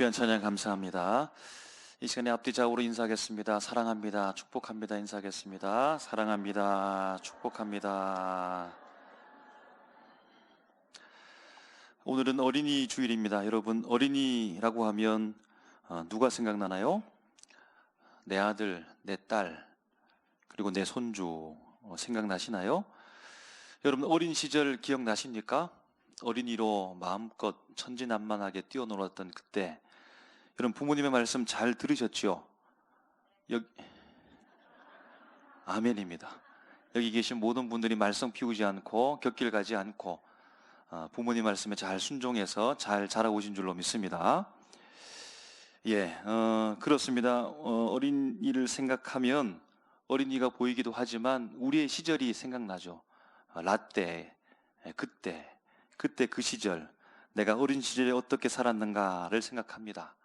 귀한 찬양 감사합니다. 이 시간에 앞뒤 좌우로 인사하겠습니다. 사랑합니다. 축복합니다. 인사하겠습니다. 사랑합니다. 축복합니다. 오늘은 어린이 주일입니다. 여러분, 어린이라고 하면 어, 누가 생각나나요? 내 아들, 내 딸, 그리고 내 손주 어, 생각나시나요? 여러분, 어린 시절 기억나십니까? 어린이로 마음껏 천진난만하게 뛰어놀았던 그때 여러분 부모님의 말씀 잘 들으셨죠? 여기 아멘입니다. 여기 계신 모든 분들이 말썽 피우지 않고 곁길 가지 않고 어, 부모님 말씀에 잘 순종해서 잘 자라오신 줄로 믿습니다. 예, 어, 그렇습니다. 어, 어린이를 생각하면 어린이가 보이기도 하지만 우리의 시절이 생각나죠. 어, 라떼, 예, 그때 그때 그 시절, 내가 어린 시절에 어떻게 살았는가를 생각합니다.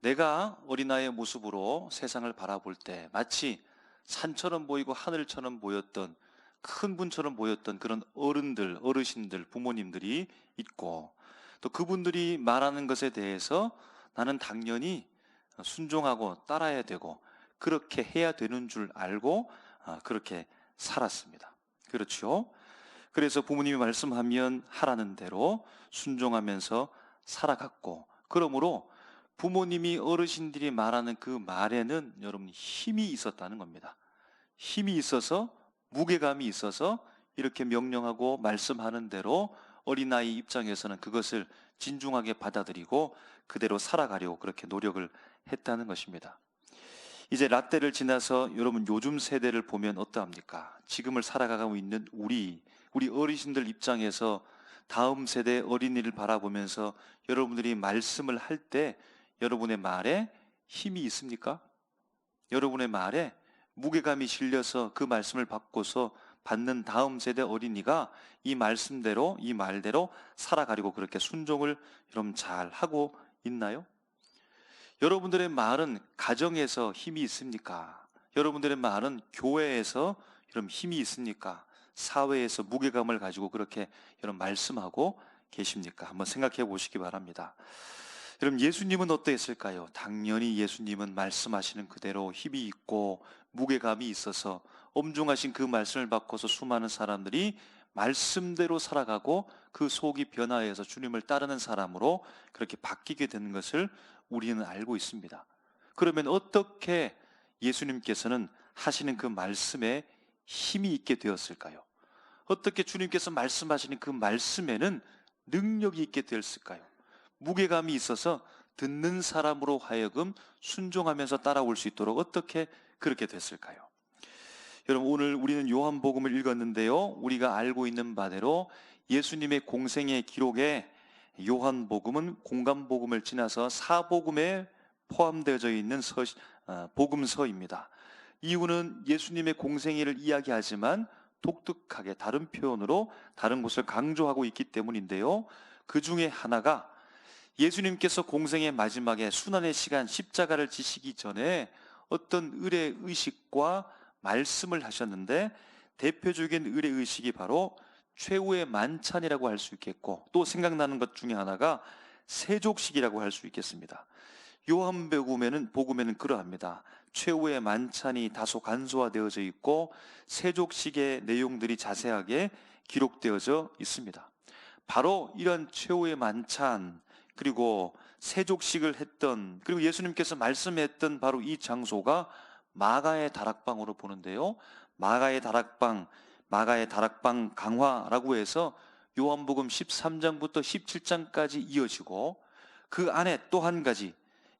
내가 어린아이의 모습으로 세상을 바라볼 때 마치 산처럼 보이고 하늘처럼 보였던 큰 분처럼 보였던 그런 어른들, 어르신들, 부모님들이 있고 또 그분들이 말하는 것에 대해서 나는 당연히 순종하고 따라야 되고 그렇게 해야 되는 줄 알고 아, 그렇게 살았습니다. 그렇죠? 그래서 부모님이 말씀하면 하라는 대로 순종하면서 살아갔고 그러므로 부모님이 어르신들이 말하는 그 말에는 여러분 힘이 있었다는 겁니다. 힘이 있어서 무게감이 있어서 이렇게 명령하고 말씀하는 대로 어린아이 입장에서는 그것을 진중하게 받아들이고 그대로 살아가려고 그렇게 노력을 했다는 것입니다. 이제 라떼를 지나서 여러분 요즘 세대를 보면 어떠합니까? 지금을 살아가고 있는 우리 우리 어르신들 입장에서 다음 세대 어린이를 바라보면서 여러분들이 말씀을 할 때 여러분의 말에 힘이 있습니까? 여러분의 말에 무게감이 실려서 그 말씀을 받고서 받는 다음 세대 어린이가 이 말씀대로 이 말대로 살아가려고 그렇게 순종을 여러분 잘 하고 있나요? 여러분들의 말은 가정에서 힘이 있습니까? 여러분들의 말은 교회에서 여러분 힘이 있습니까? 사회에서 무게감을 가지고 그렇게 여러분 말씀하고 계십니까? 한번 생각해 보시기 바랍니다. 여러분 예수님은 어떠했을까요? 당연히 예수님은 말씀하시는 그대로 힘이 있고 무게감이 있어서 엄중하신 그 말씀을 받고서 수많은 사람들이 말씀대로 살아가고 그 속이 변화해서 주님을 따르는 사람으로 그렇게 바뀌게 되는 것을 우리는 알고 있습니다. 그러면 어떻게 예수님께서는 하시는 그 말씀에 힘이 있게 되었을까요? 어떻게 주님께서 말씀하시는 그 말씀에는 능력이 있게 되었을까요? 무게감이 있어서 듣는 사람으로 하여금 순종하면서 따라올 수 있도록 어떻게 그렇게 됐을까요? 여러분 오늘 우리는 요한복음을 읽었는데요. 우리가 알고 있는 바대로 예수님의 공생의 기록에 요한복음은 공간복음을 지나서 사복음에 포함되어 있는 서, 어, 복음서입니다. 이유는 예수님의 공생애를 이야기하지만 독특하게 다른 표현으로 다른 것을 강조하고 있기 때문인데요. 그 중에 하나가 예수님께서 공생의 마지막에 순환의 시간 십자가를 지시기 전에 어떤 의례 의식과 말씀을 하셨는데 대표적인 의례 의식이 바로 최후의 만찬이라고 할 수 있겠고 또 생각나는 것 중에 하나가 세족식이라고 할 수 있겠습니다. 요한복음에는 복음에는 그러합니다. 최후의 만찬이 다소 간소화되어져 있고 세족식의 내용들이 자세하게 기록되어져 있습니다. 바로 이런 최후의 만찬 그리고 세족식을 했던 그리고 예수님께서 말씀했던 바로 이 장소가 마가의 다락방으로 보는데요. 마가의 다락방, 마가의 다락방 강화라고 해서 요한복음 13장부터 17장까지 이어지고 그 안에 또 한 가지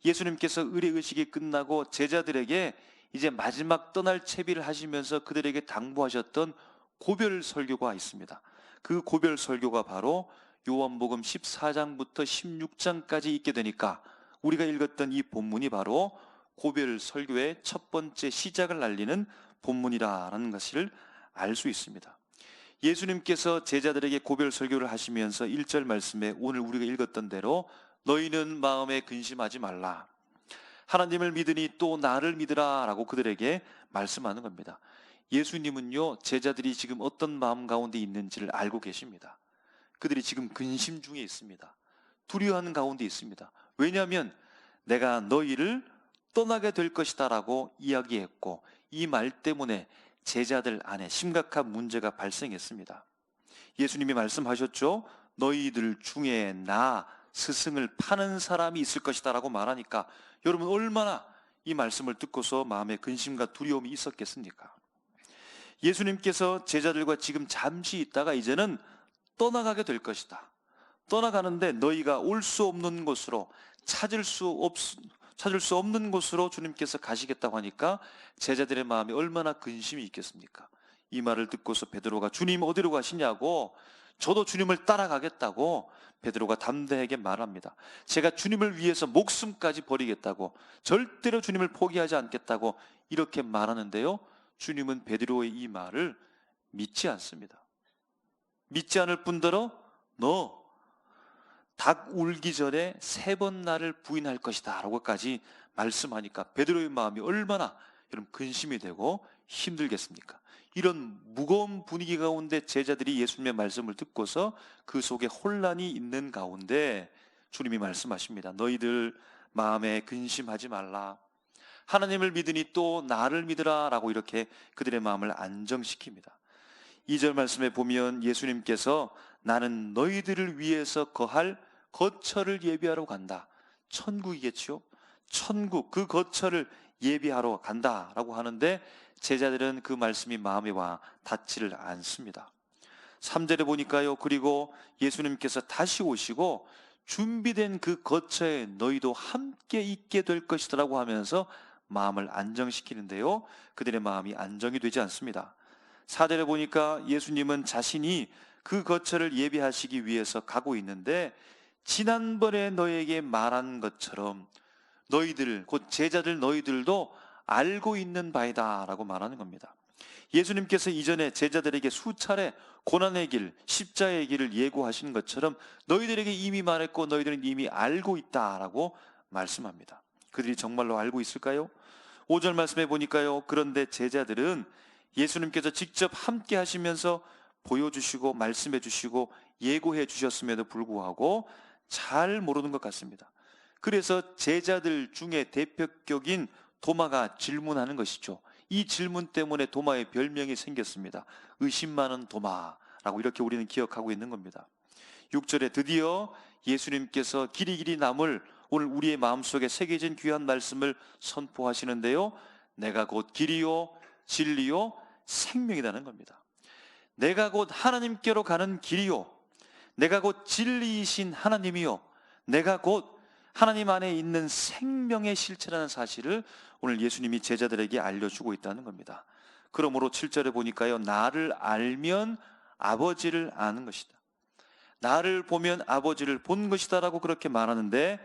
예수님께서 의례 의식이 끝나고 제자들에게 이제 마지막 떠날 채비를 하시면서 그들에게 당부하셨던 고별 설교가 있습니다. 그 고별 설교가 바로 요한복음 14장부터 16장까지 있게 되니까 우리가 읽었던 이 본문이 바로 고별 설교의 첫 번째 시작을 알리는 본문이라는 것을 알 수 있습니다. 예수님께서 제자들에게 고별 설교를 하시면서 1절 말씀에 오늘 우리가 읽었던 대로 너희는 마음에 근심하지 말라. 하나님을 믿으니 또 나를 믿으라 라고 그들에게 말씀하는 겁니다. 예수님은요, 제자들이 지금 어떤 마음 가운데 있는지를 알고 계십니다. 그들이 지금 근심 중에 있습니다. 두려워하는 가운데 있습니다. 왜냐하면 내가 너희를 떠나게 될 것이다라고 이야기했고 이 말 때문에 제자들 안에 심각한 문제가 발생했습니다. 예수님이 말씀하셨죠. 너희들 중에 나 스승을 파는 사람이 있을 것이다라고 말하니까 여러분 얼마나 이 말씀을 듣고서 마음에 근심과 두려움이 있었겠습니까? 예수님께서 제자들과 지금 잠시 있다가 이제는 떠나가게 될 것이다. 떠나가는데 너희가 올 수 없는 곳으로 찾을 수 없, 찾을 수 없는 곳으로 주님께서 가시겠다고 하니까 제자들의 마음이 얼마나 근심이 있겠습니까? 이 말을 듣고서 베드로가 주님 어디로 가시냐고 저도 주님을 따라가겠다고 베드로가 담대하게 말합니다. 제가 주님을 위해서 목숨까지 버리겠다고 절대로 주님을 포기하지 않겠다고 이렇게 말하는데요. 주님은 베드로의 이 말을 믿지 않습니다. 믿지 않을 뿐더러 너 닭 울기 전에 세 번 나를 부인할 것이다 라고까지 말씀하니까 베드로의 마음이 얼마나 여러분 근심이 되고 힘들겠습니까? 이런 무거운 분위기 가운데 제자들이 예수님의 말씀을 듣고서 그 속에 혼란이 있는 가운데 주님이 말씀하십니다. 너희들 마음에 근심하지 말라. 하나님을 믿으니 또 나를 믿으라 라고 이렇게 그들의 마음을 안정시킵니다. 2절 말씀에 보면 예수님께서 나는 너희들을 위해서 거할 거처를 예비하러 간다. 천국이겠지요. 천국 그 거처를 예비하러 간다 라고 하는데 제자들은 그 말씀이 마음에 와 닿지를 않습니다. 3절에 보니까요. 그리고 예수님께서 다시 오시고 준비된 그 거처에 너희도 함께 있게 될 것이라고 하면서 마음을 안정시키는데요. 그들의 마음이 안정이 되지 않습니다. 4절에 보니까 예수님은 자신이 그 거처를 예비하시기 위해서 가고 있는데 지난번에 너에게 말한 것처럼 너희들 곧 제자들 너희들도 알고 있는 바이다라고 말하는 겁니다. 예수님께서 이전에 제자들에게 수차례 고난의 길, 십자의 길을 예고하신 것처럼 너희들에게 이미 말했고 너희들은 이미 알고 있다라고 말씀합니다. 그들이 정말로 알고 있을까요? 5절 말씀해 보니까요. 그런데 제자들은 예수님께서 직접 함께 하시면서 보여주시고 말씀해 주시고 예고해 주셨음에도 불구하고 잘 모르는 것 같습니다. 그래서 제자들 중에 대표격인 도마가 질문하는 것이죠. 이 질문 때문에 도마의 별명이 생겼습니다. 의심 많은 도마라고 이렇게 우리는 기억하고 있는 겁니다. 6절에 드디어 예수님께서 길이 길이 남을 오늘 우리의 마음속에 새겨진 귀한 말씀을 선포하시는데요. 내가 곧 길이요 진리요 생명이라는 겁니다. 내가 곧 하나님께로 가는 길이요 내가 곧 진리이신 하나님이요. 내가 곧 하나님 안에 있는 생명의 실체라는 사실을 오늘 예수님이 제자들에게 알려주고 있다는 겁니다. 그러므로 7절에 보니까요. 나를 알면 아버지를 아는 것이다. 나를 보면 아버지를 본 것이다라고 그렇게 말하는데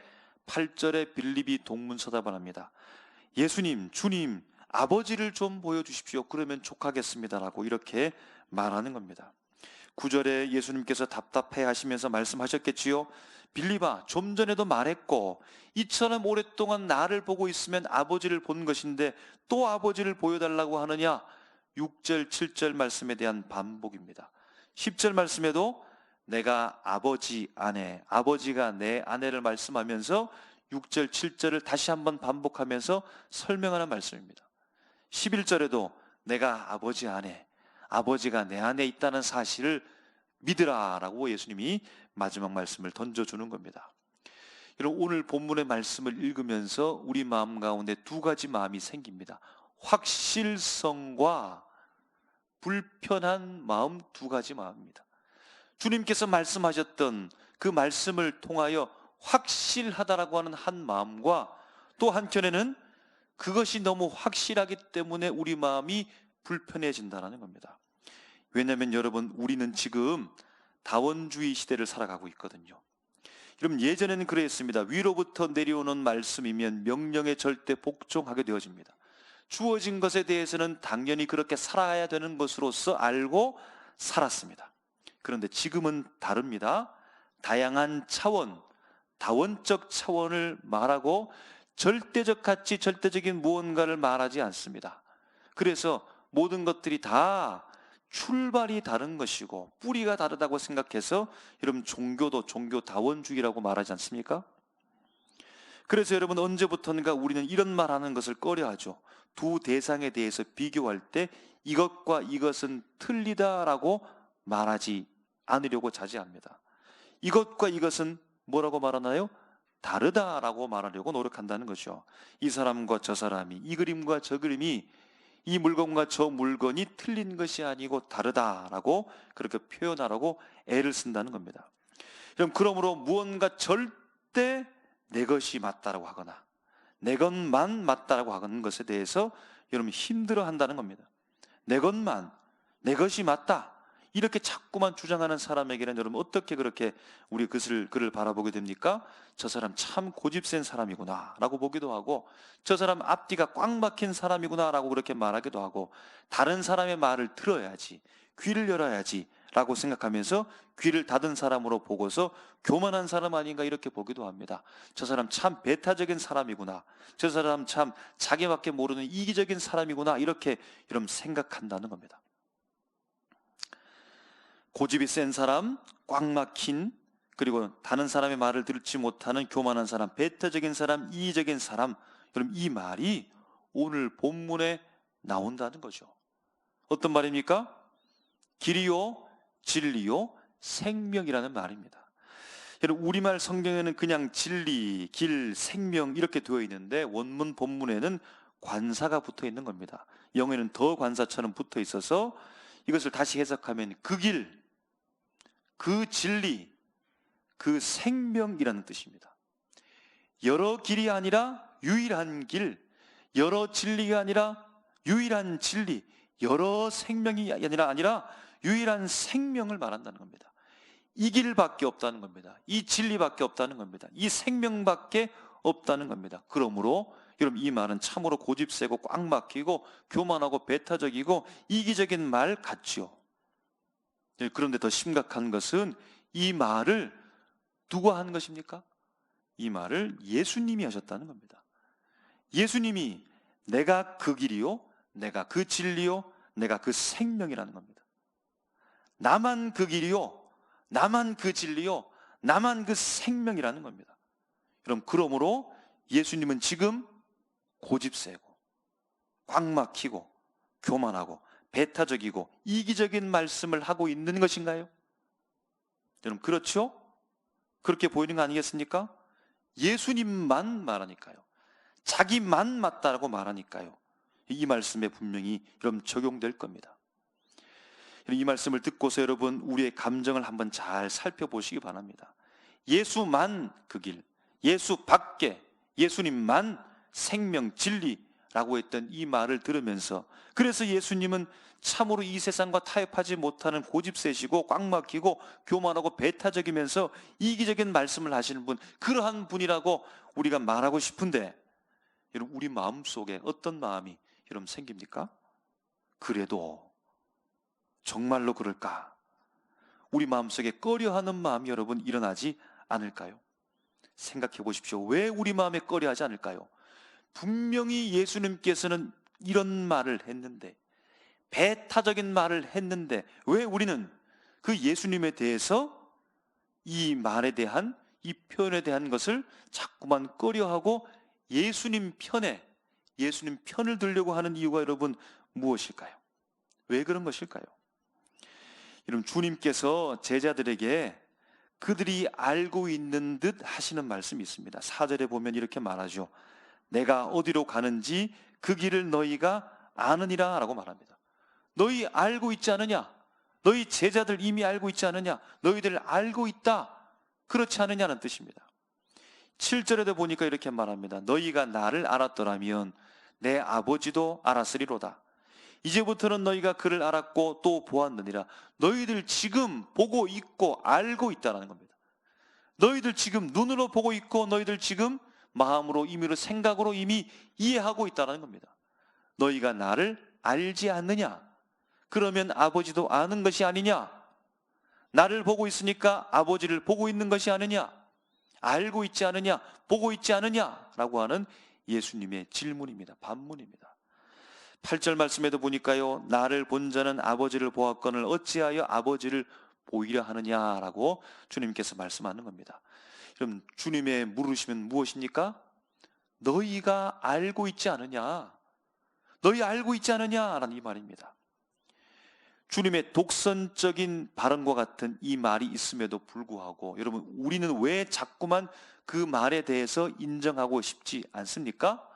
8절에 빌립이 동문서답을 예수님, 주님, 아버지를 좀 보여주십시오. 그러면 족하겠습니다라고 이렇게 말하는 겁니다. 9절에 예수님께서 답답해 하시면서 말씀하셨겠지요. 빌리바, 좀 전에도 말했고, 이처럼 오랫동안 나를 보고 있으면 아버지를 본 것인데 또 아버지를 보여달라고 하느냐? 6절, 7절 말씀에 대한 반복입니다. 10절 말씀에도 내가 아버지 아내, 아버지가 내 아내를 말씀하면서 6절, 7절을 다시 한번 반복하면서 설명하는 말씀입니다. 11절에도 내가 아버지 안에, 아버지가 내 안에 있다는 사실을 믿으라 라고 예수님이 마지막 말씀을 던져주는 겁니다. 여러분, 오늘 본문의 말씀을 읽으면서 우리 마음 가운데 두 가지 마음이 생깁니다. 확실성과 불편한 마음 두 가지 마음입니다. 주님께서 말씀하셨던 그 말씀을 통하여 확실하다라고 하는 한 마음과 또 한편에는 그것이 너무 확실하기 때문에 우리 마음이 불편해진다는 겁니다. 왜냐하면 여러분 우리는 지금 다원주의 시대를 살아가고 있거든요. 여러분 예전에는 그랬습니다. 위로부터 내려오는 말씀이면 명령에 절대 복종하게 되어집니다. 주어진 것에 대해서는 당연히 그렇게 살아야 되는 것으로서 알고 살았습니다. 그런데 지금은 다릅니다. 다양한 차원, 다원적 차원을 말하고 절대적 가치, 절대적인 무언가를 말하지 않습니다. 그래서 모든 것들이 다 출발이 다른 것이고 뿌리가 다르다고 생각해서 여러분 종교도 종교다원주의라고 말하지 않습니까? 그래서 여러분 언제부턴가 우리는 이런 말 하는 것을 꺼려 하죠. 두 대상에 대해서 비교할 때 이것과 이것은 틀리다라고 말하지 않으려고 자제합니다. 이것과 이것은 뭐라고 말하나요? 다르다라고 말하려고 노력한다는 거죠. 이 사람과 저 사람이, 이 그림과 저 그림이 이 물건과 저 물건이 틀린 것이 아니고 다르다라고 그렇게 표현하라고 애를 쓴다는 겁니다. 그럼 그러므로 무언가 절대 내 것이 맞다라고 하거나 내 것만 맞다라고 하는 것에 대해서 여러분 힘들어 한다는 겁니다. 내 것만 내 것이 맞다. 이렇게 자꾸만 주장하는 사람에게는 여러분 어떻게 그렇게 우리 그를 그를 바라보게 됩니까? 저 사람 참 고집센 사람이구나라고 보기도 하고 저 사람 앞뒤가 꽉 막힌 사람이구나라고 그렇게 말하기도 하고 다른 사람의 말을 들어야지 귀를 열어야지 라고 생각하면서 귀를 닫은 사람으로 보고서 교만한 사람 아닌가 이렇게 보기도 합니다. 저 사람 참 배타적인 사람이구나. 저 사람 참 자기밖에 모르는 이기적인 사람이구나. 이렇게 여러분 생각한다는 겁니다. 고집이 센 사람, 꽉 막힌 그리고 다른 사람의 말을 듣지 못하는 교만한 사람, 배타적인 사람, 이기적인 사람. 여러분 이 말이 오늘 본문에 나온다는 거죠. 어떤 말입니까? 길이요, 진리요, 생명이라는 말입니다. 우리말 성경에는 그냥 진리, 길, 생명 이렇게 되어 있는데 원문 본문에는 관사가 붙어 있는 겁니다. 영어에는 더 관사처럼 붙어 있어서 이것을 다시 해석하면 그 길, 그 진리, 그 생명이라는 뜻입니다. 여러 길이 아니라 유일한 길, 여러 진리가 아니라 유일한 진리, 여러 생명이 아니라 아니라 유일한 생명을 말한다는 겁니다. 이 길밖에 없다는 겁니다. 이 진리밖에 없다는 겁니다. 이 생명밖에 없다는 겁니다. 그러므로 여러분 이 말은 참으로 고집세고 꽉 막히고 교만하고 배타적이고 이기적인 말 같지요. 네, 그런데 더 심각한 것은 이 말을 누가 한 것입니까? 이 말을 예수님이 하셨다는 겁니다. 예수님이 내가 그 길이요, 내가 그 진리요, 내가 그 생명이라는 겁니다. 나만 그 길이요, 나만 그 진리요, 나만 그 생명이라는 겁니다. 그럼 그러므로 예수님은 지금 고집 세고, 꽉 막히고, 교만하고, 배타적이고, 이기적인 말씀을 하고 있는 것인가요? 여러분, 그렇죠? 그렇게 보이는 거 아니겠습니까? 예수님만 말하니까요. 자기만 맞다라고 말하니까요. 이 말씀에 분명히 여러분 적용될 겁니다. 이 말씀을 듣고서 여러분 우리의 감정을 한번 잘 살펴보시기 바랍니다. 예수만 그 길, 예수 밖에 예수님만 생명 진리 라고 했던 이 말을 들으면서 그래서 예수님은 참으로 이 세상과 타협하지 못하는 고집세시고 꽉 막히고 교만하고 배타적이면서 이기적인 말씀을 하시는 분 그러한 분이라고 우리가 말하고 싶은데 여러분 우리 마음 속에 어떤 마음이 여러분 생깁니까? 그래도 정말로 그럴까? 우리 마음 속에 꺼려하는 마음이 여러분 일어나지 않을까요? 생각해 보십시오. 왜 우리 마음에 꺼려하지 않을까요? 분명히 예수님께서는 이런 말을 했는데 배타적인 말을 했는데 왜 우리는 그 예수님에 대해서 이 말에 대한 이 표현에 대한 것을 자꾸만 꺼려하고 예수님 편에 예수님 편을 들려고 하는 이유가 여러분 무엇일까요? 왜 그런 것일까요? 여러분 주님께서 제자들에게 그들이 알고 있는 듯 하시는 말씀이 있습니다. 4절에 보면 이렇게 말하죠. 내가 어디로 가는지 그 길을 너희가 아느니라 라고 말합니다. 너희 알고 있지 않느냐? 너희 제자들 이미 알고 있지 않느냐? 너희들 알고 있다. 그렇지 않느냐는 뜻입니다. 7절에도 보니까 이렇게 말합니다. 너희가 나를 알았더라면 내 아버지도 알았으리로다. 이제부터는 너희가 그를 알았고 또 보았느니라. 너희들 지금 보고 있고 알고 있다라는 겁니다. 너희들 지금 눈으로 보고 있고 너희들 지금 마음으로 임의로 생각으로 이미 이해하고 있다라는 겁니다. 너희가 나를 알지 않느냐? 그러면 아버지도 아는 것이 아니냐? 나를 보고 있으니까 아버지를 보고 있는 것이 아니냐? 알고 있지 않느냐? 보고 있지 않느냐? 라고 하는 예수님의 질문입니다. 반문입니다. 8절 말씀에도 보니까요. 나를 본 자는 아버지를 보았건을 어찌하여 아버지를 보이려 하느냐라고 주님께서 말씀하는 겁니다. 그럼 주님의 물으시면 무엇입니까? 너희가 알고 있지 않느냐? 너희 알고 있지 않느냐 라는 이 말입니다. 주님의 독선적인 발언과 같은 이 말이 있음에도 불구하고 여러분 우리는 왜 자꾸만 그 말에 대해서 인정하고 싶지 않습니까?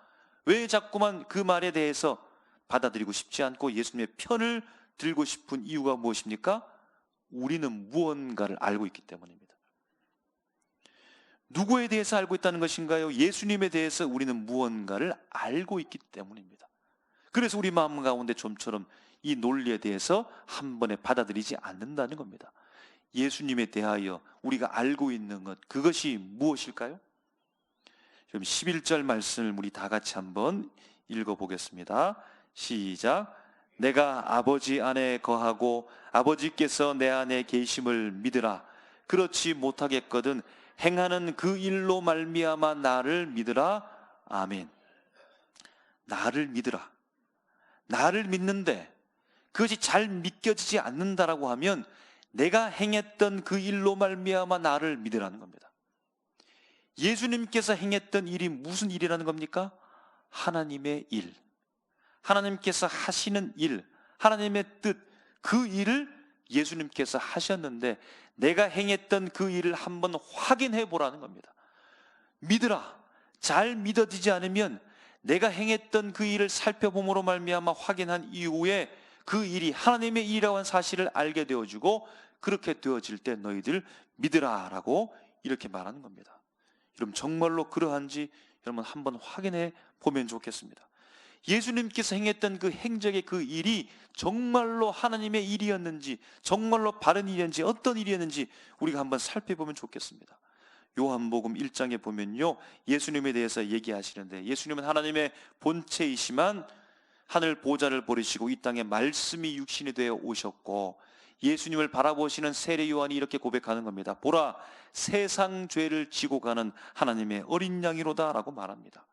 왜 자꾸만 그 말에 대해서 받아들이고 싶지 않고 예수님의 편을 들고 싶은 이유가 무엇입니까? 우리는 무언가를 알고 있기 때문입니다. 누구에 대해서 알고 있다는 것인가요? 예수님에 대해서 우리는 무언가를 알고 있기 때문입니다. 그래서 우리 마음 가운데 좀처럼 이 논리에 대해서 한 번에 받아들이지 않는다는 겁니다. 예수님에 대하여 우리가 알고 있는 것, 그것이 무엇일까요? 그럼 11절 말씀을 우리 다 같이 한번 읽어보겠습니다. 시작. 내가 아버지 안에 거하고 아버지께서 내 안에 계심을 믿으라. 그렇지 못하겠거든 행하는 그 일로 말미암아 나를 믿으라. 아멘. 나를 믿으라. 나를 믿는데 그것이 잘 믿겨지지 않는다라고 하면 내가 행했던 그 일로 말미암아 나를 믿으라는 겁니다. 예수님께서 행했던 일이 무슨 일이라는 겁니까? 하나님의 일. 하나님께서 하시는 일, 하나님의 뜻, 그 일을 예수님께서 하셨는데 내가 행했던 그 일을 한번 확인해 보라는 겁니다. 믿으라. 잘 믿어지지 않으면 내가 행했던 그 일을 살펴봄으로 말미암아 확인한 이후에 그 일이 하나님의 일이라고 하는 사실을 알게 되어주고 그렇게 되어질 때 너희들 믿으라라고 이렇게 말하는 겁니다. 여러분 정말로 그러한지 여러분 한번 확인해 보면 좋겠습니다. 예수님께서 행했던 그 행적의 그 일이 정말로 하나님의 일이었는지, 정말로 바른 일이었는지, 어떤 일이었는지 우리가 한번 살펴보면 좋겠습니다. 요한복음 1장에 보면요. 예수님에 대해서 얘기하시는데 예수님은 하나님의 본체이시만 하늘 보좌를 버리시고 이 땅에 말씀이 육신이 되어 오셨고 예수님을 바라보시는 세례 요한이 이렇게 고백하는 겁니다. 보라 세상 죄를 지고 가는 하나님의 어린 양이로다라고 말합니다.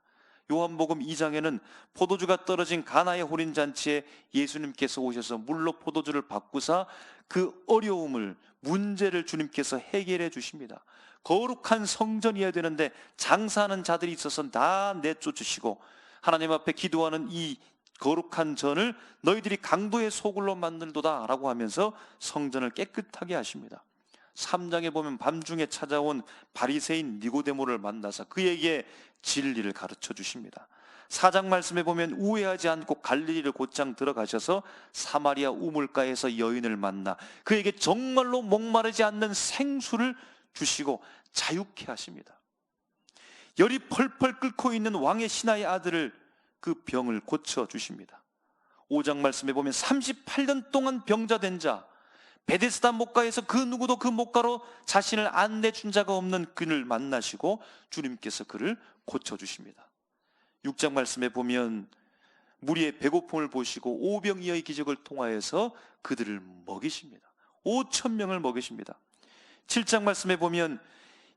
요한복음 2장에는 포도주가 떨어진 가나의 호린 잔치에 예수님께서 오셔서 물로 포도주를 바꾸사 그 어려움을 문제를 주님께서 해결해 주십니다. 거룩한 성전이어야 되는데 장사하는 자들이 있어서 다 내쫓으시고 하나님 앞에 기도하는 이 거룩한 전을 너희들이 강도의 소굴로 만들도다라고 하면서 성전을 깨끗하게 하십니다. 3장에 보면 밤중에 찾아온 바리새인 니고데모를 만나서 그에게 진리를 가르쳐 주십니다. 4장 말씀에 보면 우회하지 않고 갈릴리를 곧장 들어가셔서 사마리아 우물가에서 여인을 만나 그에게 정말로 목마르지 않는 생수를 주시고 자유케 하십니다. 열이 펄펄 끓고 있는 왕의 신하의 아들을 그 병을 고쳐 주십니다. 5장 말씀에 보면 38년 동안 병자된 자 베데스다 목가에서 그 누구도 그 목가로 자신을 안 내 준 자가 없는 그를 만나시고 주님께서 그를 고쳐 주십니다. 6장 말씀에 보면 무리의 배고픔을 보시고 오병이어의 기적을 통하여서 그들을 먹이십니다. 5천 명을 먹이십니다. 7장 말씀에 보면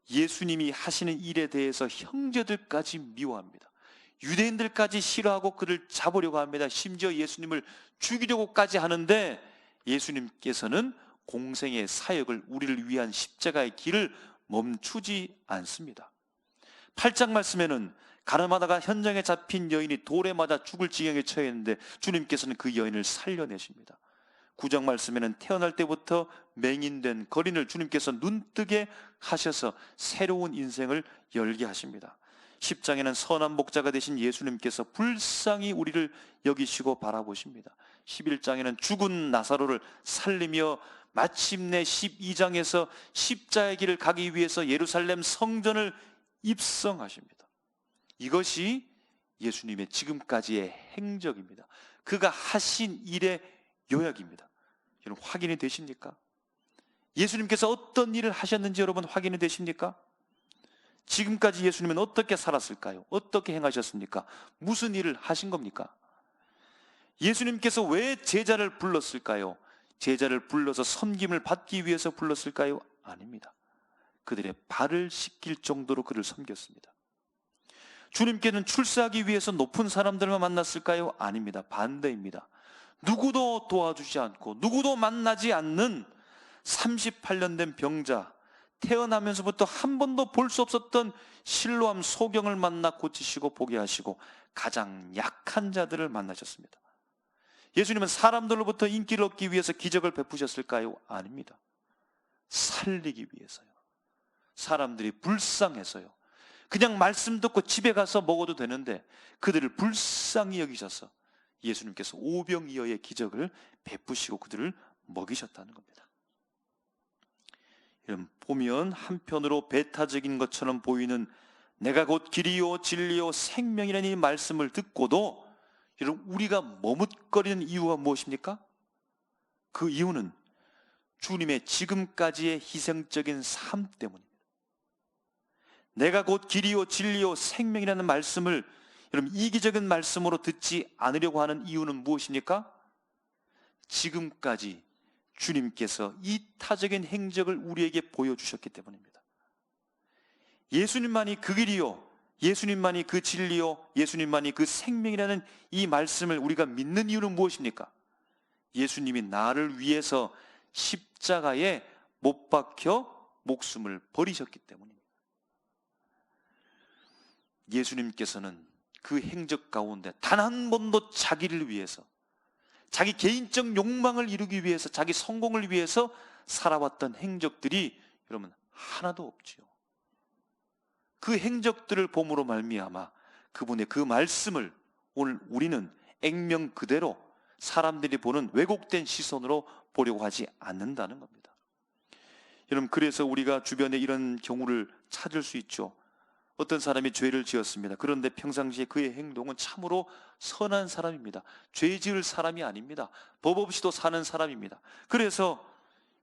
예수님이 하시는 일에 대해서 형제들까지 미워합니다. 유대인들까지 싫어하고 그를 잡으려고 합니다. 심지어 예수님을 죽이려고까지 하는데 예수님께서는 공생의 사역을 우리를 위한 십자가의 길을 멈추지 않습니다. 8장 말씀에는 가늠하다가 현장에 잡힌 여인이 돌에 맞아 죽을 지경에 처해 있는데 주님께서는 그 여인을 살려내십니다. 9장 말씀에는 태어날 때부터 맹인된 거린을 주님께서 눈뜨게 하셔서 새로운 인생을 열게 하십니다. 10장에는 선한 목자가 되신 예수님께서 불쌍히 우리를 여기시고 바라보십니다. 11장에는 죽은 나사로를 살리며 마침내 12장에서 십자의 길을 가기 위해서 예루살렘 성전을 입성하십니다. 이것이 예수님의 지금까지의 행적입니다. 그가 하신 일의 요약입니다. 여러분 확인이 되십니까? 예수님께서 어떤 일을 하셨는지 여러분 확인이 되십니까? 지금까지 예수님은 어떻게 살았을까요? 어떻게 행하셨습니까? 무슨 일을 하신 겁니까? 예수님께서 왜 제자를 불렀을까요? 제자를 불러서 섬김을 받기 위해서 불렀을까요? 아닙니다. 그들의 발을 씻길 정도로 그를 섬겼습니다. 주님께는 출세하기 위해서 높은 사람들만 만났을까요? 아닙니다. 반대입니다. 누구도 도와주지 않고 누구도 만나지 않는 38년 된 병자, 태어나면서부터 한 번도 볼 수 없었던 실로암 소경을 만나 고치시고 보게 하시고 가장 약한 자들을 만나셨습니다. 예수님은 사람들로부터 인기를 얻기 위해서 기적을 베푸셨을까요? 아닙니다. 살리기 위해서요. 사람들이 불쌍해서요. 그냥 말씀 듣고 집에 가서 먹어도 되는데 그들을 불쌍히 여기셔서 예수님께서 오병이어의 기적을 베푸시고 그들을 먹이셨다는 겁니다. 이런 보면 한편으로 배타적인 것처럼 보이는 내가 곧 길이요 진리요 생명이라는 이 말씀을 듣고도 여러분 우리가 머뭇거리는 이유가 무엇입니까? 그 이유는 주님의 지금까지의 희생적인 삶 때문입니다. 내가 곧 길이요 진리요 생명이라는 말씀을 여러분 이기적인 말씀으로 듣지 않으려고 하는 이유는 무엇입니까? 지금까지 주님께서 이타적인 행적을 우리에게 보여주셨기 때문입니다. 예수님만이 그 길이요, 예수님만이 그 진리요, 예수님만이 그 생명이라는 이 말씀을 우리가 믿는 이유는 무엇입니까? 예수님이 나를 위해서 십자가에 못 박혀 목숨을 버리셨기 때문입니다. 예수님께서는 그 행적 가운데 단 한 번도 자기를 위해서 자기 개인적 욕망을 이루기 위해서 자기 성공을 위해서 살아왔던 행적들이 여러분 하나도 없지요. 그 행적들을 봄으로 말미암아 그분의 그 말씀을 오늘 우리는 액면 그대로 사람들이 보는 왜곡된 시선으로 보려고 하지 않는다는 겁니다. 여러분 그래서 우리가 주변에 이런 경우를 찾을 수 있죠. 어떤 사람이 죄를 지었습니다. 그런데 평상시에 그의 행동은 참으로 선한 사람입니다. 죄 지을 사람이 아닙니다. 법 없이도 사는 사람입니다. 그래서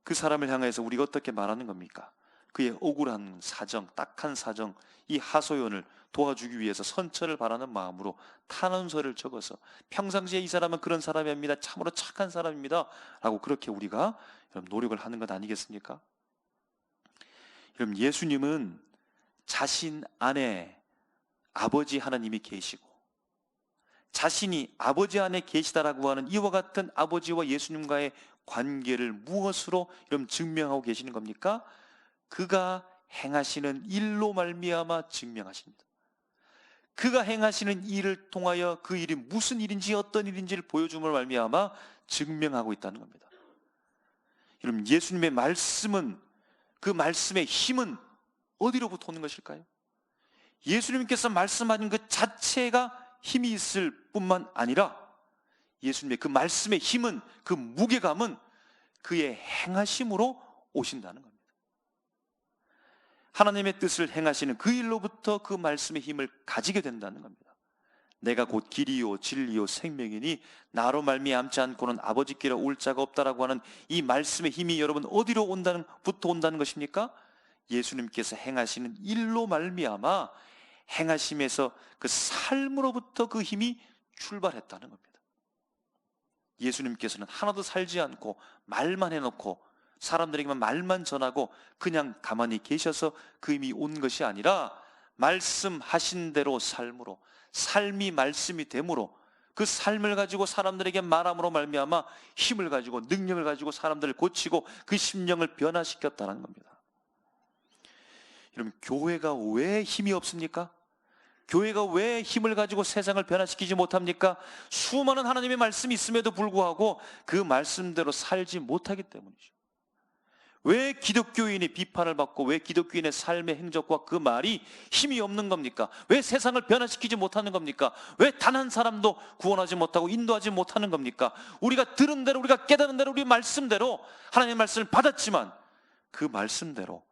그 사람을 향해서 우리가 어떻게 말하는 겁니까? 그의 억울한 사정, 딱한 사정, 이 하소연을 도와주기 위해서 선처를 바라는 마음으로 탄원서를 적어서 평상시에 이 사람은 그런 사람이 아닙니다. 참으로 착한 사람입니다. 라고 그렇게 우리가 노력을 하는 것 아니겠습니까? 여러분, 예수님은 자신 안에 아버지 하나님이 계시고 자신이 아버지 안에 계시다라고 하는 이와 같은 아버지와 예수님과의 관계를 무엇으로 여러분 증명하고 계시는 겁니까? 그가 행하시는 일로 말미암아 증명하십니다. 그가 행하시는 일을 통하여 그 일이 무슨 일인지 어떤 일인지를 보여줌을 말미암아 증명하고 있다는 겁니다. 여러분 예수님의 말씀은 그 말씀의 힘은 어디로부터 오는 것일까요? 예수님께서 말씀하신 그 자체가 힘이 있을 뿐만 아니라 예수님의 그 말씀의 힘은 그 무게감은 그의 행하심으로 오신다는 겁니다. 하나님의 뜻을 행하시는 그 일로부터 그 말씀의 힘을 가지게 된다는 겁니다. 내가 곧 길이요 진리요 생명이니 나로 말미암지 않고는 아버지께로 올 자가 없다라고 하는 이 말씀의 힘이 여러분 어디로 온다는 부터 온다는 것입니까? 예수님께서 행하시는 일로 말미암아 행하심에서 그 삶으로부터 그 힘이 출발했다는 겁니다. 예수님께서는 하나도 살지 않고 말만 해놓고 사람들에게만 말만 전하고 그냥 가만히 계셔서 그 힘이 온 것이 아니라 말씀하신 대로 삶으로 삶이 말씀이 되므로 그 삶을 가지고 사람들에게 말함으로 말미암아 힘을 가지고 능력을 가지고 사람들을 고치고 그 심령을 변화시켰다는 겁니다. 여러분, 교회가 왜 힘이 없습니까? 교회가 왜 힘을 가지고 세상을 변화시키지 못합니까? 수많은 하나님의 말씀이 있음에도 불구하고 그 말씀대로 살지 못하기 때문이죠. 왜 기독교인이 비판을 받고 왜 기독교인의 삶의 행적과 그 말이 힘이 없는 겁니까? 왜 세상을 변화시키지 못하는 겁니까? 왜 단 한 사람도 구원하지 못하고 인도하지 못하는 겁니까? 우리가 들은 대로 우리가 깨달은 대로 우리 말씀대로 하나님의 말씀을 받았지만 그 말씀대로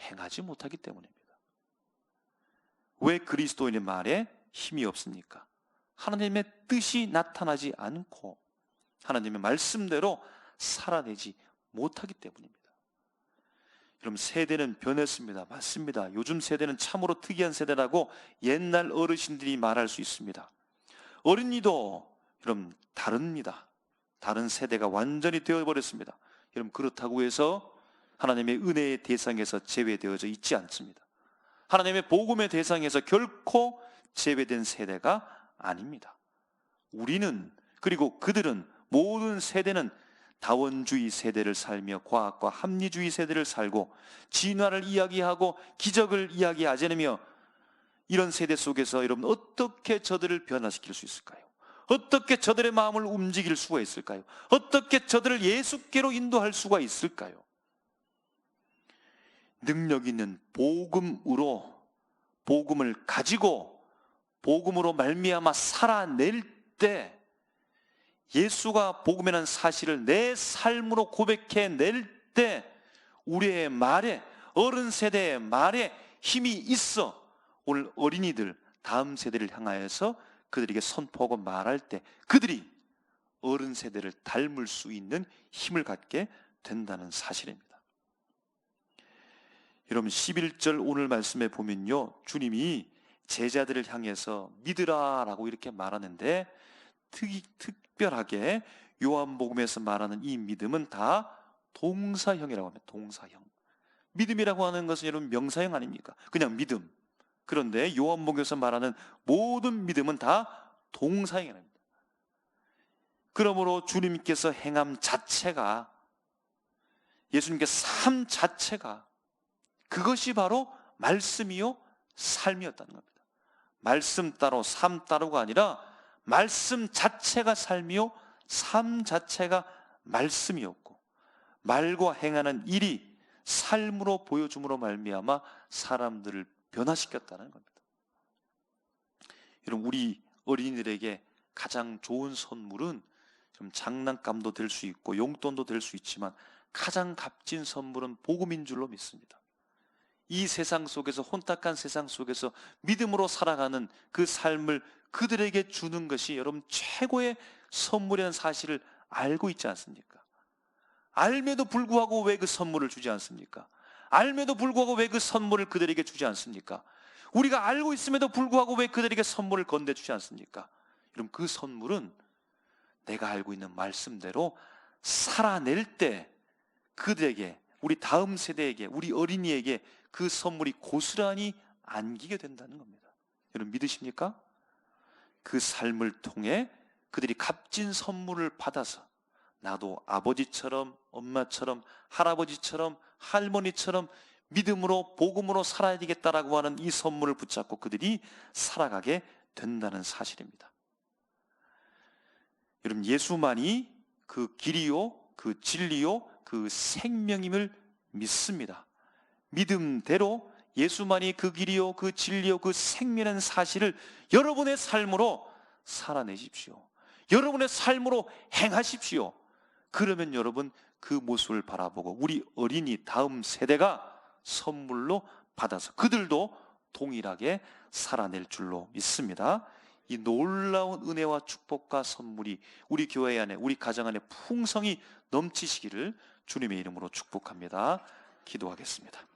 행하지 못하기 때문입니다. 왜 그리스도인의 말에 힘이 없습니까? 하나님의 뜻이 나타나지 않고 하나님의 말씀대로 살아내지 못하기 때문입니다. 여러분 세대는 변했습니다. 맞습니다. 요즘 세대는 참으로 특이한 세대라고 옛날 어르신들이 말할 수 있습니다. 어린이도 여러분 다릅니다. 다른 세대가 완전히 되어버렸습니다. 여러분 그렇다고 해서 하나님의 은혜의 대상에서 제외되어져 있지 않습니다. 하나님의 복음의 대상에서 결코 제외된 세대가 아닙니다. 우리는 그리고 그들은 모든 세대는 다원주의 세대를 살며 과학과 합리주의 세대를 살고 진화를 이야기하고 기적을 이야기하지 않으며 이런 세대 속에서 여러분 어떻게 저들을 변화시킬 수 있을까요? 어떻게 저들의 마음을 움직일 수가 있을까요? 어떻게 저들을 예수께로 인도할 수가 있을까요? 능력 있는 복음으로 복음을 가지고 복음으로 말미암아 살아낼 때 예수가 복음이라는 사실을 내 삶으로 고백해 낼 때 우리의 말에 어른 세대의 말에 힘이 있어 오늘 어린이들 다음 세대를 향하여서 그들에게 선포하고 말할 때 그들이 어른 세대를 닮을 수 있는 힘을 갖게 된다는 사실입니다. 여러분 11절 오늘 말씀에 보면요. 주님이 제자들을 향해서 믿으라라고 이렇게 말하는데 특, 특 별하게 요한복음에서 말하는 이 믿음은 다 동사형이라고 합니다. 동사형. 믿음이라고 하는 것은 여러분 명사형 아닙니까? 그냥 믿음. 그런데 요한복음에서 말하는 모든 믿음은 다 동사형입니다. 그러므로 주님께서 행함 자체가 예수님께 삶 자체가 그것이 바로 말씀이요 삶이었다는 겁니다. 말씀 따로 삶 따로가 아니라 말씀 자체가 삶이요 삶 자체가 말씀이었고 말과 행하는 일이 삶으로 보여줌으로 말미암아 사람들을 변화시켰다는 겁니다. 여러분 우리 어린이들에게 가장 좋은 선물은 좀 장난감도 될 수 있고 용돈도 될 수 있지만 가장 값진 선물은 복음인 줄로 믿습니다. 이 세상 속에서 혼탁한 세상 속에서 믿음으로 살아가는 그 삶을 그들에게 주는 것이 여러분 최고의 선물이라는 사실을 알고 있지 않습니까? 알면도 불구하고 왜 그 선물을 주지 않습니까? 알면도 불구하고 왜 그 선물을 그들에게 주지 않습니까? 우리가 알고 있음에도 불구하고 왜 그들에게 선물을 건네 주지 않습니까? 여러분 그 선물은 내가 알고 있는 말씀대로 살아낼 때 그들에게 우리 다음 세대에게 우리 어린이에게 그 선물이 고스란히 안기게 된다는 겁니다. 여러분 믿으십니까? 그 삶을 통해 그들이 값진 선물을 받아서 나도 아버지처럼 엄마처럼 할아버지처럼 할머니처럼 믿음으로 복음으로 살아야 되겠다라고 하는 이 선물을 붙잡고 그들이 살아가게 된다는 사실입니다. 여러분 예수만이 그 길이요, 그 진리요, 그 생명임을 믿습니다. 믿음대로 예수만이 그 길이요, 그 진리요, 그 생명이라는 사실을 여러분의 삶으로 살아내십시오. 여러분의 삶으로 행하십시오. 그러면 여러분 그 모습을 바라보고 우리 어린이 다음 세대가 선물로 받아서 그들도 동일하게 살아낼 줄로 믿습니다. 이 놀라운 은혜와 축복과 선물이 우리 교회 안에, 우리 가정 안에 풍성히 넘치시기를 주님의 이름으로 축복합니다. 기도하겠습니다.